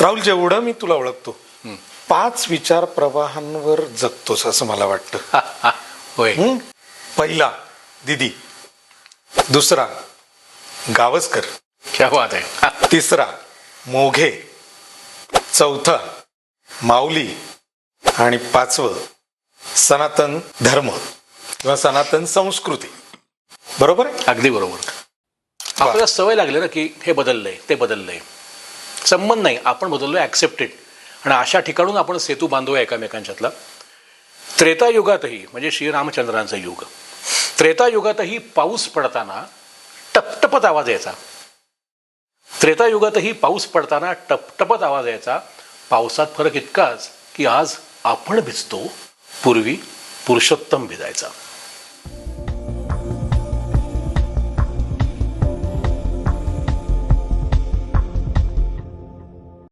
राहुल जेवढं मी तुला ओळखतो पाच विचार प्रवाहांवर जगतोस असं मला वाटतं. होय? पहिला दिदी. दुसरा गावस्कर. क्या बात आहे. तिसरा मोघे. चौथा माऊली. आणि पाचवं सनातन धर्म किंवा सनातन संस्कृती. बरोबर आहे? अगदी बरोबर. आपल्याला सवय लागली ना की हे बदललंय ते बदललंय. संबंध नाही आपण बदललोय ॲक्सेप्टेड आणि अशा ठिकाणून आपण सेतू बांधूया एकामेकांच्यातला. त्रेतायुगातही म्हणजे श्रीरामचंद्रांचं युग. त्रेतायुगातही पाऊस पडताना टपटपत आवाज यायचा. त्रेतायुगातही पाऊस पडताना टपटपत आवाज यायचा. पावसात फरक इतकाच की आज आपण भिजतो पूर्वी पुरुषोत्तम भिजायचा.